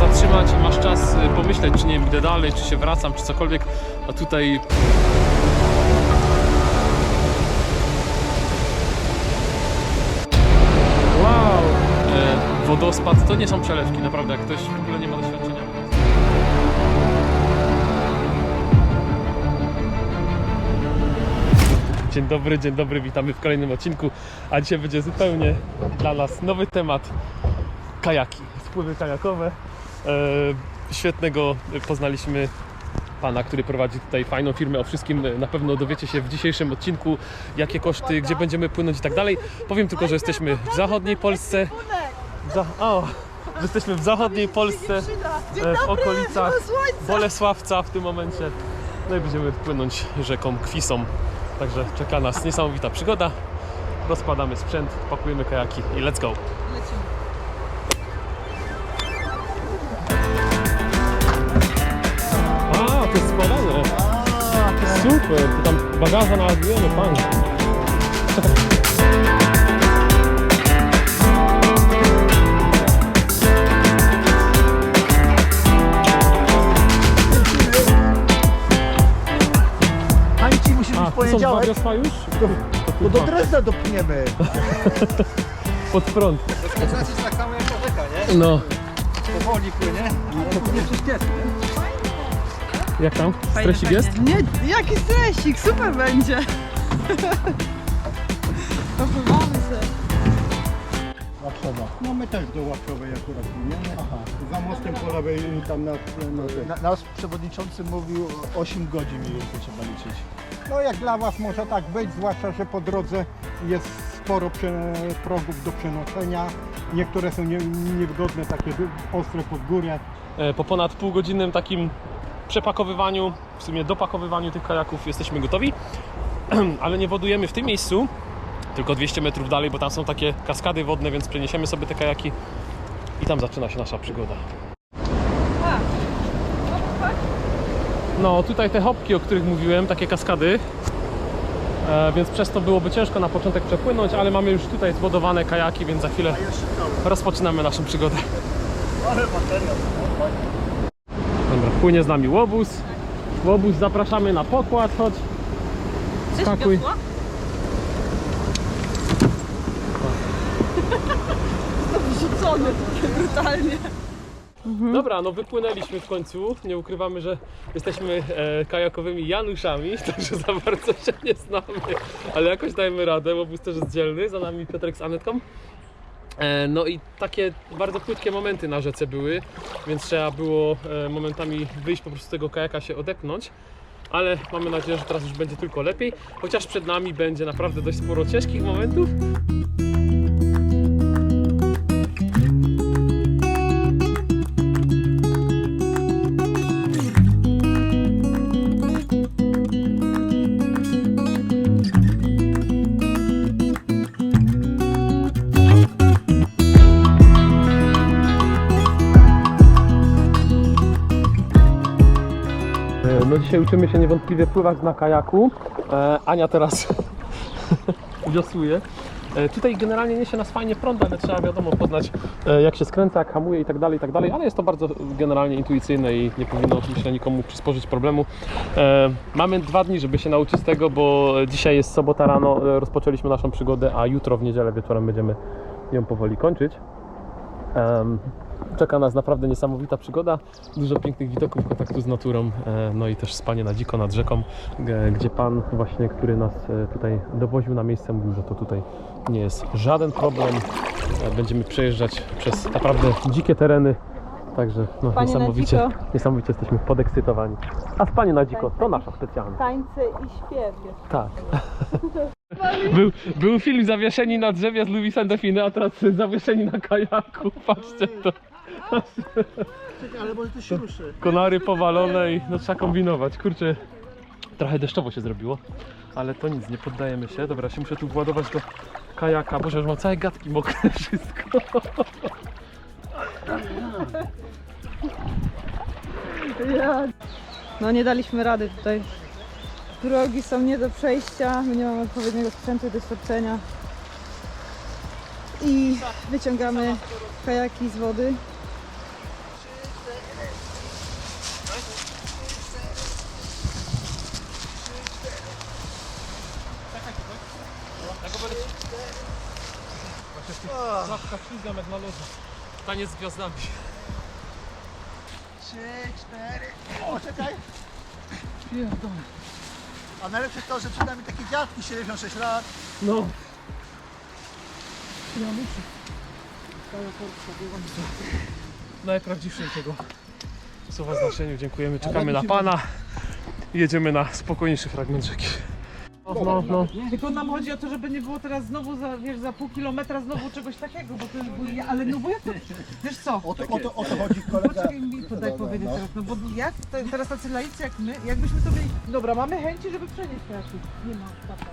zatrzymać i masz czas y, pomyśleć, czy nie wiem, idę dalej, czy się wracam, czy cokolwiek, a tutaj Wow! E, wodospad to nie są przelewki, naprawdę, jak ktoś w ogóle nie ma doświadczenia. Dzień dobry, dzień dobry, witamy w kolejnym odcinku, a dzisiaj będzie zupełnie dla nas nowy temat kajaki, spływy kajakowe. E, świetnego poznaliśmy pana, który prowadzi tutaj fajną firmę. O wszystkim na pewno dowiecie się w dzisiejszym odcinku, jakie koszty, gdzie będziemy płynąć i tak dalej. Powiem tylko, że jesteśmy w zachodniej Polsce. Za, o, że jesteśmy w zachodniej Polsce, e, w okolicach Bolesławca w tym momencie. No i będziemy płynąć rzeką Kwisą. Także czeka nas niesamowita przygoda. Rozkładamy sprzęt, pakujemy kajaki i let's go. Super, to tam bagaża naładujemy, fajnie. Hańci musi być A, to są dwa poniedziałek, wiosła już? bo do Drezna dopniemy. Pod prąd. Znaczy tak samo jak rzeka, nie? No, Powoli płynie, ale płynie przez pies, nie? Jak tam? Stresik jest? Nie, jaki stresik, super będzie. Popływamy się. Warszawa. No my też do Warszawy akurat płyniemy. Aha. Za mostem po lewej tam na, na. Na, nasz przewodniczący mówił 8 godzin mniej więcej trzeba liczyć. No jak dla was może tak być, zwłaszcza, że po drodze jest sporo prze, progów do przenoszenia. Niektóre są nie, niewygodne, takie ostre pod górę. E, Po ponad półgodzinnym takim przepakowywaniu, w sumie dopakowywaniu tych kajaków jesteśmy gotowi, ale nie wodujemy w tym miejscu, tylko 200 metrów dalej, bo tam są takie kaskady wodne, więc przeniesiemy sobie te kajaki i tam zaczyna się nasza przygoda. No, tutaj te hopki, o których mówiłem, takie kaskady, e, więc przez to byłoby ciężko na początek przepłynąć, ale mamy już tutaj zbudowane kajaki, więc za chwilę rozpoczynamy naszą przygodę. Dobra, płynie z nami łobuz. Łobuz, zapraszamy na pokład, chodź. Skakuj. Wrzucony takie brutalnie. Dobra, no wypłynęliśmy w końcu. Nie ukrywamy, że jesteśmy e, kajakowymi Januszami, także za bardzo się nie znamy, ale jakoś dajemy radę. Łobuz też jest dzielny, za nami Piotrek z Anetką. E, no i takie bardzo płytkie momenty na rzece były, więc trzeba było e, momentami wyjść po prostu z tego kajaka, się odepnąć. Ale mamy nadzieję, że teraz już będzie tylko lepiej, chociaż przed nami będzie naprawdę dość sporo ciężkich momentów. Dzisiaj uczymy się niewątpliwie pływać na kajaku. E, Ania teraz wiosłuje. E, Tutaj generalnie niesie nas fajnie prąd, ale trzeba wiadomo poznać e, jak się skręca, jak hamuje i tak dalej, i tak dalej, ale jest to bardzo generalnie intuicyjne i nie powinno myślę nikomu przysporzyć problemu. E, Mamy dwa dni, żeby się nauczyć tego, bo dzisiaj jest sobota rano, e, rozpoczęliśmy naszą przygodę, a jutro w niedzielę wieczorem będziemy ją powoli kończyć. Czeka nas naprawdę niesamowita przygoda, dużo pięknych widoków, kontaktu z naturą, e, no i też spanie na dziko nad rzeką, g- gdzie pan właśnie, który nas e, tutaj dowoził na miejsce, mówił, że to tutaj nie jest żaden problem. E, Będziemy przejeżdżać przez naprawdę dzikie tereny, także no, niesamowicie, niesamowicie jesteśmy podekscytowani. A spanie na dziko to nasza specjalność. Tańce i śpiew. Tak. Był, był film Zawieszeni na drzewie z Louis Delfiny, a teraz zawieszeni na kajaku. Patrzcie to. Ale może to się ruszy. Konary powalone i no trzeba kombinować. Kurczę, trochę deszczowo się zrobiło, ale to nic, nie poddajemy się. Dobra, się muszę tu władować do kajaka. Boże, już mam całe gadki mokre wszystko. Ja. No nie daliśmy rady tutaj. Drogi są nie do przejścia, my nie mamy odpowiedniego sprzętu i doświadczenia. I wyciągamy kajaki z wody. Klapkach ślizgam jak na lodzie. Taniec z gwiazdami. Trzy, cztery. O, czekaj. A najlepsze to, że przed nami takie dziadki 76 lat. No. Najprawdziwszym tego słowa znaczeniu. Dziękujemy, czekamy na Pana. i Jedziemy na spokojniejszy fragment rzeki. No, no, no. Tylko nam chodzi o to, żeby nie było teraz znowu za, wiesz, za pół kilometra znowu czegoś takiego, bo to już było, ale no bo jak to, wiesz co? O to, o to, o to chodzi kolega. Poczekaj mi to daj powiedzieć teraz, no bo jak to, teraz tacy laicy jak my, jakbyśmy to byli, dobra, mamy chęci, żeby przenieść trasy. Nie ma tata.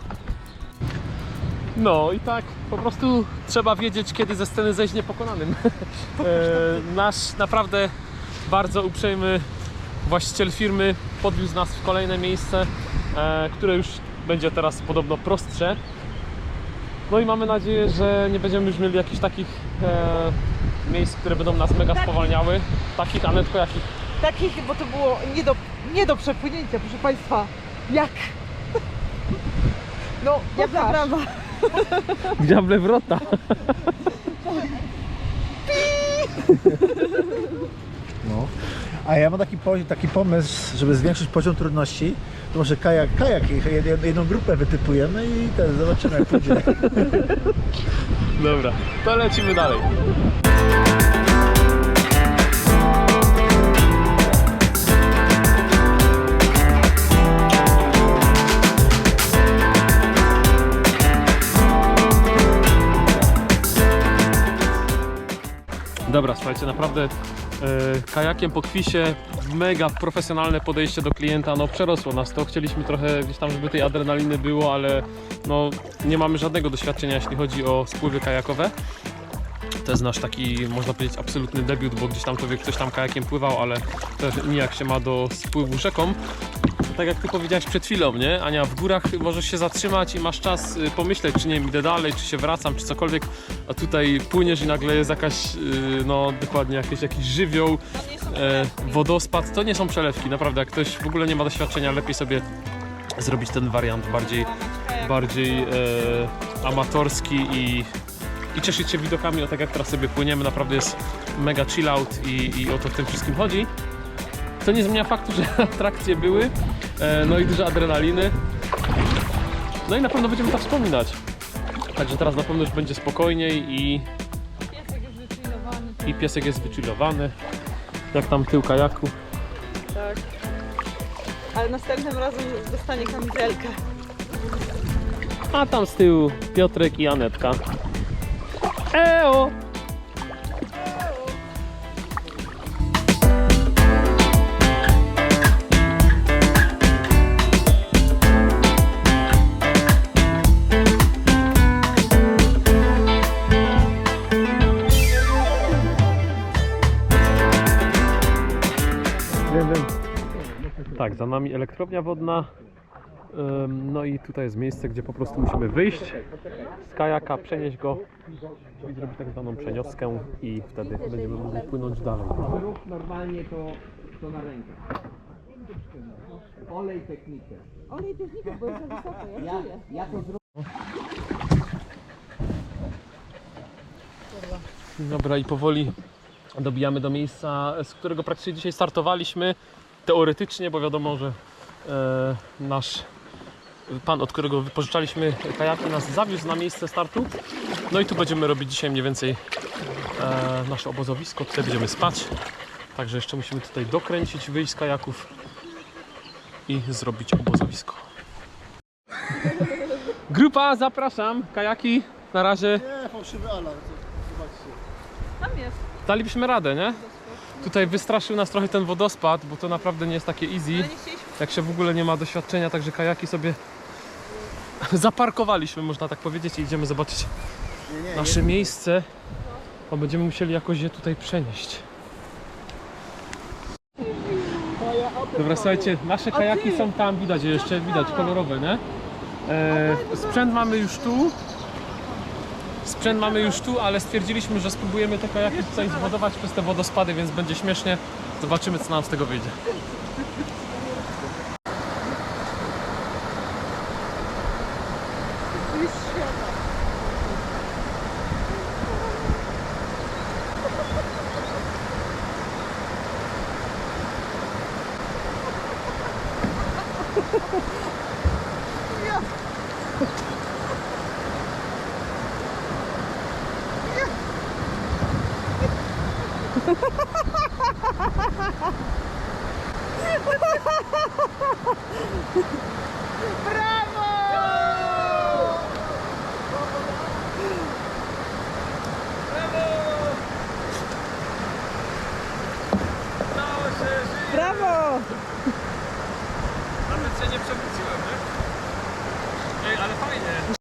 No i tak, po prostu trzeba wiedzieć, kiedy ze sceny zejść niepokonanym. e, nasz naprawdę bardzo uprzejmy właściciel firmy podwiózł nas w kolejne miejsce, e, które już będzie teraz podobno prostsze. No i mamy nadzieję, że nie będziemy już mieli jakichś takich e, miejsc, które będą nas mega spowalniały. Takich, Anetko, jakich? Takich, bo to było nie do, nie do przepłynięcia, proszę Państwa. Jak? No, jak prawa. Diable wrota. No. A ja mam taki, taki pomysł, żeby zwiększyć poziom trudności, może kajak, kajak, jed- jedną grupę wytypujemy i ten, zobaczymy jak pójdzie. Dobra, to lecimy dalej. Dobra, słuchajcie, naprawdę kajakiem po kwisie, mega profesjonalne podejście do klienta, no przerosło nas to. Chcieliśmy trochę gdzieś tam, żeby tej adrenaliny było, ale no nie mamy żadnego doświadczenia, jeśli chodzi o spływy kajakowe. To jest nasz taki, można powiedzieć, absolutny debiut, bo gdzieś tam człowiek coś tam kajakiem pływał, ale też nijak się ma do spływu rzeką. Tak jak ty powiedziałeś przed chwilą, nie? Ania, w górach możesz się zatrzymać i masz czas y, pomyśleć, czy nie idę dalej, czy się wracam, czy cokolwiek, a tutaj płyniesz i nagle jest jakaś, y, no dokładnie jakiś, jakiś żywioł, e, wodospad. To nie są przelewki, naprawdę. Jak ktoś w ogóle nie ma doświadczenia, lepiej sobie zrobić ten wariant bardziej, bardziej e, amatorski i, i cieszyć się widokami, o tak jak teraz sobie płyniemy, naprawdę jest mega chill out i, i o to w tym wszystkim chodzi. To nie zmienia faktu, że atrakcje były, e, no i dużo adrenaliny. No i na pewno będziemy to wspominać. Także teraz na pewno już będzie spokojniej i, Piesek jest wychillowany. i piesek jest wychillowany. Jak tam tył kajaku. Tak. Ale następnym razem dostanie kamizelkę. A tam z tyłu Piotrek i Anetka. Eo! Tak, za nami elektrownia wodna. No i tutaj jest miejsce, gdzie po prostu musimy wyjść z kajaka, przenieść go i zrobić tak zwaną przenioskę i wtedy będziemy mogli płynąć dalej. Normalnie to, to na rękę. Olej technikę. Olej technikę, bo jest za wysoko, ja Ja, ja to zrobię. Dobra i powoli dobijamy do miejsca, z którego praktycznie dzisiaj startowaliśmy. Teoretycznie, bo wiadomo, że e, nasz pan, od którego wypożyczaliśmy kajaki, nas zawiózł na miejsce startu. No i tu będziemy robić dzisiaj mniej więcej e, nasze obozowisko. Tutaj będziemy spać. Także jeszcze musimy tutaj dokręcić, wyjść z kajaków i zrobić obozowisko. Grupa, zapraszam. Kajaki na razie. Nie, fałszywy alarm, zobaczcie. Tam jest. Dalibyśmy radę, nie? Tutaj wystraszył nas trochę ten wodospad, bo to naprawdę nie jest takie easy. Jak się w ogóle nie ma doświadczenia, także kajaki sobie zaparkowaliśmy, można tak powiedzieć, i idziemy zobaczyć nasze miejsce, bo będziemy musieli jakoś je tutaj przenieść. Dobra, słuchajcie, nasze kajaki są tam, widać je jeszcze, widać, kolorowe, nie? E, sprzęt mamy już tu. Sprzęt mamy już tu, ale stwierdziliśmy, że spróbujemy te kajaki tutaj zwodować przez te wodospady, więc będzie śmiesznie. Zobaczymy, co nam z tego wyjdzie. Brawo! Nawet się nie przewróciłem, nie? Ej, ale fajnie.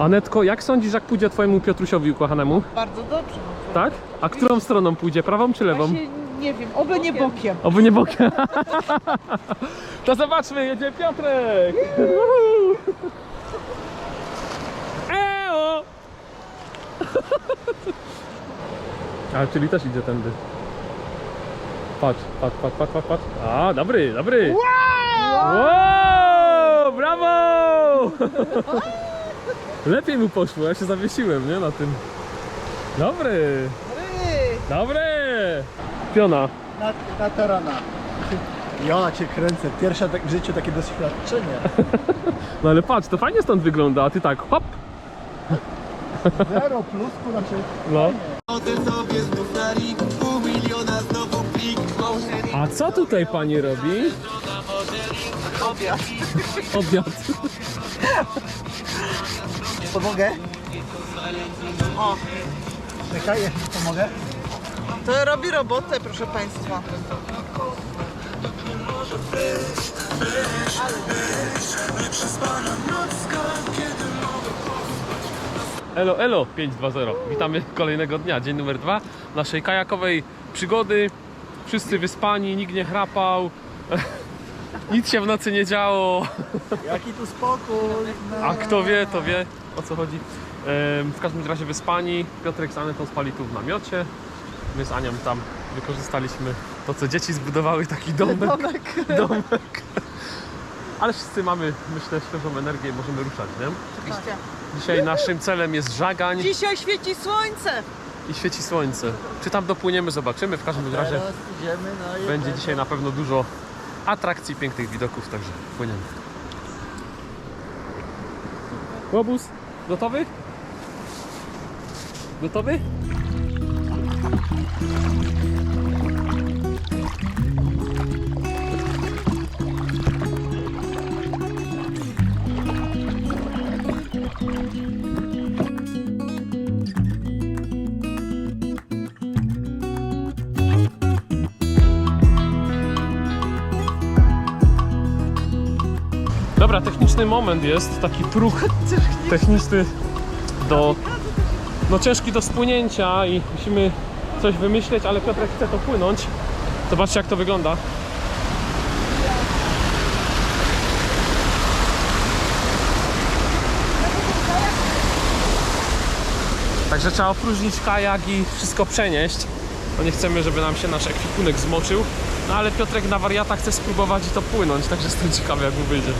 Anetko, jak sądzisz, jak pójdzie twojemu Piotrusiowi ukochanemu? Bardzo dobrze. Tak? A którą stroną pójdzie? Prawą czy lewą? Właśnie nie wiem, oby nie bokiem. Oby nie bokiem. to zobaczmy, jedzie Piotrek! Eo! A, czyli też idzie tędy. Patrz, patrz, patrz, patrz, patrz, patrz. A, dobry, dobry. Wow! Brawo! Lepiej mu poszło, ja się zawiesiłem, nie, na tym. Dobry, Ry! dobry. Piona. Na, na tarana. Ja cię kręcę. Pierwsze tak w życiu takie doświadczenie. No ale patrz, to fajnie stąd wygląda, a ty tak hop. Zero plusku, znaczy No. A co tutaj pani robi? Obiad. Obiad. Pomogę? O, Czekaj, ja ci pomogę. to robi robotę, proszę Państwa. Elo, elo 520. Witamy kolejnego dnia, dzień numer dwa naszej kajakowej przygody. Wszyscy wyspani, nikt nie chrapał. Nic się w nocy nie działo. Jaki tu spokój. No. A kto wie, to wie o co chodzi. W każdym razie wyspani. Piotrek z Anetą spali tu w namiocie. My z Anią tam wykorzystaliśmy to, co dzieci zbudowały, taki domek. Domek. Ale wszyscy mamy, myślę, świeżą energię i możemy ruszać, nie? Oczywiście. Dzisiaj naszym celem jest żagań Dzisiaj świeci słońce. i świeci słońce. Czy tam dopłyniemy, zobaczymy. W każdym razie Teraz idziemy na będzie dzisiaj na pewno dużo atrakcji, pięknych widoków, także płyniemy. Łobuz, gotowy? Gotowy? Dobra, techniczny moment jest, taki próg techniczny do, no ciężki do spłynięcia i musimy coś wymyśleć, ale Piotrek chce to płynąć. Zobaczcie jak to wygląda. Także trzeba opróżnić kajak i wszystko przenieść. No nie chcemy, żeby nam się nasz ekwipunek zmoczył. No ale Piotrek na wariata chce spróbować i to płynąć, także jestem ciekawy jak mu wyjdzie.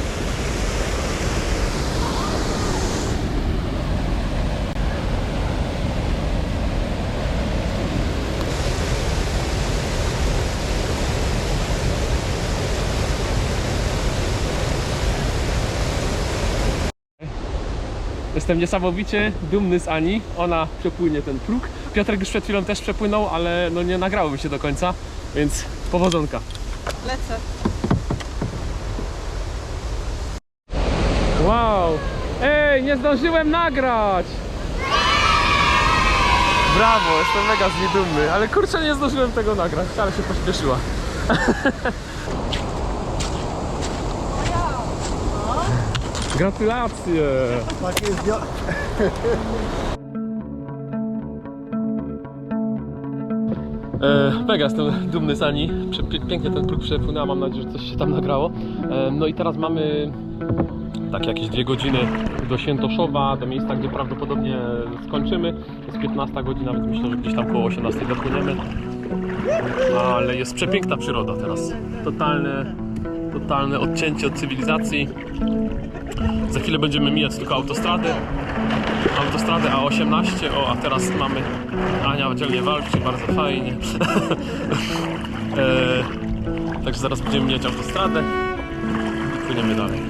Jestem niesamowicie dumny z Ani. Ona przepłynie ten próg. Piotrek już przed chwilą też przepłynął, ale no nie nagrało mi się do końca, więc powodzonka. Lecę. Wow! Ej, nie zdążyłem nagrać! Brawo, jestem mega z niej dumny, ale kurczę nie zdążyłem tego nagrać, ale się pośpieszyła. Gratulacje! Tak jest. E, mega jestem dumny z Ani. Pięknie ten próg przepłynęła, mam nadzieję, że coś się tam nagrało. E, no i teraz mamy tak jakieś dwie godziny do Świętoszowa, do miejsca, gdzie prawdopodobnie skończymy. Jest 15 godzina, więc myślę, że gdzieś tam koło 18 dopłyniemy. No, ale jest przepiękna przyroda teraz. Totalne, totalne odcięcie od cywilizacji. Za chwilę będziemy mijać tylko autostradę. Autostradę A18, o a teraz mamy Ania dzielnie walczy, bardzo fajnie. e, także zaraz będziemy mijać autostradę płyniemy dalej.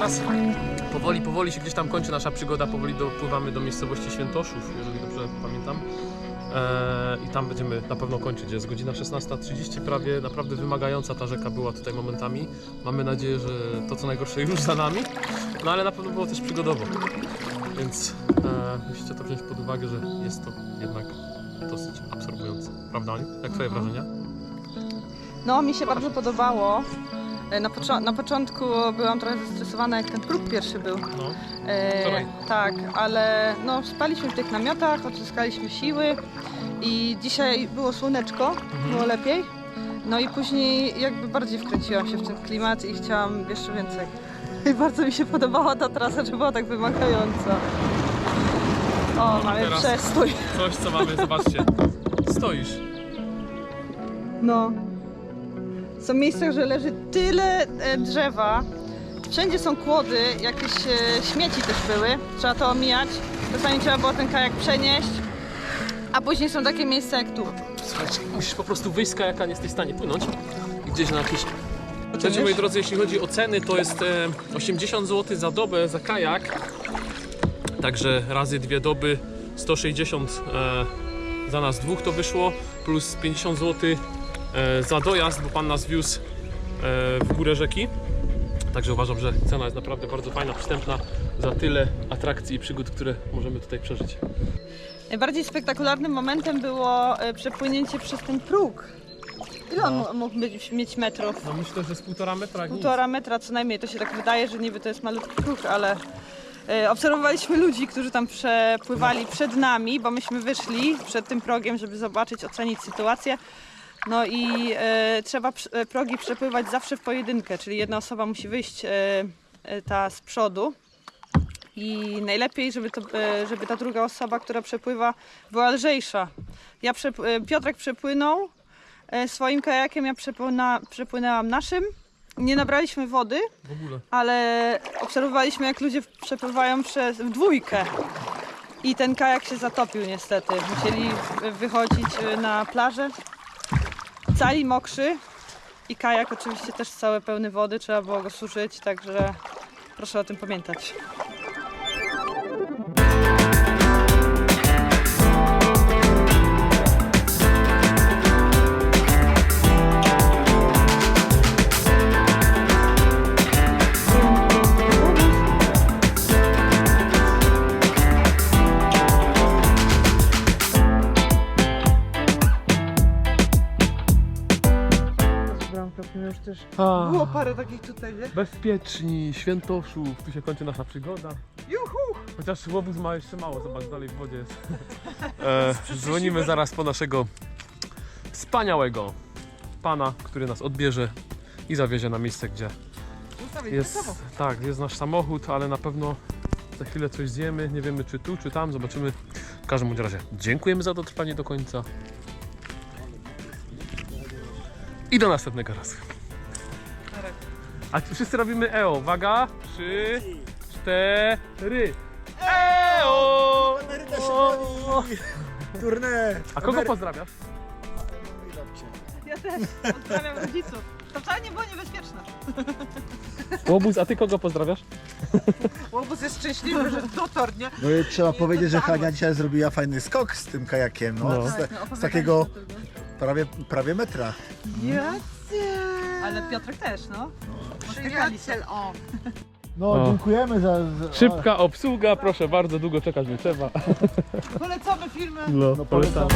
Teraz powoli, powoli się gdzieś tam kończy nasza przygoda, powoli dopływamy do miejscowości Świętoszów, jeżeli dobrze pamiętam. Eee, I tam będziemy na pewno kończyć. Jest godzina 16.30 prawie, naprawdę wymagająca ta rzeka była tutaj momentami. Mamy nadzieję, że to co najgorsze już za nami, no ale na pewno było też przygodowo. Więc e, musicie to wziąć pod uwagę, że jest to jednak dosyć absorbujące. Prawda, Ani? Jak twoje wrażenia? No, mi się bardzo podobało. E, Na, na początku byłam trochę zestresowana, jak ten próg pierwszy był. No. E, tak, ale no, spaliśmy w tych namiotach, odzyskaliśmy siły i dzisiaj było słoneczko, było lepiej. No i później jakby bardziej wkręciłam się w ten klimat i chciałam jeszcze więcej. I bardzo mi się podobała ta trasa, że była tak wymagająca. O, mamy Teraz- przestój. Coś, co mamy, zobaczcie. Stoisz. No. Są miejsca, że leży tyle e, drzewa. Wszędzie są kłody, jakieś e, śmieci też były. Trzeba to omijać. Czasami trzeba było ten kajak przenieść. A później są takie miejsca jak tu. Słuchajcie, musisz po prostu wyjść z kajaka, nie jesteś w stanie płynąć. I gdzieś na jakieś... Słuchajcie, moi drodzy, jeśli chodzi o ceny, to jest e, 80 zł za dobę za kajak. Także razy dwie doby 160 e, za nas dwóch to wyszło, plus 50 zł e, za dojazd, bo pan nas wiózł e, w górę rzeki. Także uważam, że cena jest naprawdę bardzo fajna, przystępna za tyle atrakcji i przygód, które możemy tutaj przeżyć. Najbardziej spektakularnym momentem było e, przepłynięcie przez ten próg. Ile on No. mógł być, mieć metrów? No myślę, że z półtora metra jak nic. Półtora metra co najmniej. To się tak wydaje, że niby to jest malutki próg, ale e, obserwowaliśmy ludzi, którzy tam przepływali przed nami, bo myśmy wyszli przed tym progiem, żeby zobaczyć, ocenić sytuację. No i e, trzeba przy- e, progi przepływać zawsze w pojedynkę, czyli jedna osoba musi wyjść e, e, ta z przodu. I najlepiej, żeby, to, e, żeby ta druga osoba, która przepływa, była lżejsza. Ja przep- e, Piotrek przepłynął e, swoim kajakiem, ja przepłyna, przepłynęłam naszym. Nie nabraliśmy wody, W ogóle. ale obserwowaliśmy jak ludzie przepływają przez, w dwójkę. I ten kajak się zatopił niestety. Musieli wychodzić y, na plażę. Cali mokrzy i kajak oczywiście też cały pełny wody, trzeba było go suszyć, także proszę o tym pamiętać. Było parę takich tutaj, nie? bezpieczni, świętoszów, tu się kończy nasza przygoda. Juhu! Chociaż łobuz ma jeszcze mało, zobacz, dalej w wodzie jest. E, dzwonimy zaraz po naszego wspaniałego pana, który nas odbierze i zawiezie na miejsce, gdzie Ustawić jest, tak, jest nasz samochód, ale na pewno za chwilę coś zjemy, nie wiemy czy tu, czy tam, zobaczymy. W każdym bądź razie dziękujemy za dotrwanie do końca. I do następnego razu. A wszyscy robimy EO. Uwaga, trzy, cztery. EO! O! Turne! A kogo pozdrawiasz? Ja też pozdrawiam rodziców. To wcale nie było niebezpieczne. Łobuz, a ty kogo pozdrawiasz? Łobuz jest szczęśliwy, że dotarł, nie? No i trzeba powiedzieć, że Hania dzisiaj zrobiła fajny skok z tym kajakiem. No, No. Z, z takiego prawie, prawie metra. Jacie! Ale Piotrek też, no. Przyjaciel, o! No, O. dziękujemy za... za Szybka obsługa, proszę bardzo, długo czekać nie trzeba. Polecamy filmy! No, No, polecam.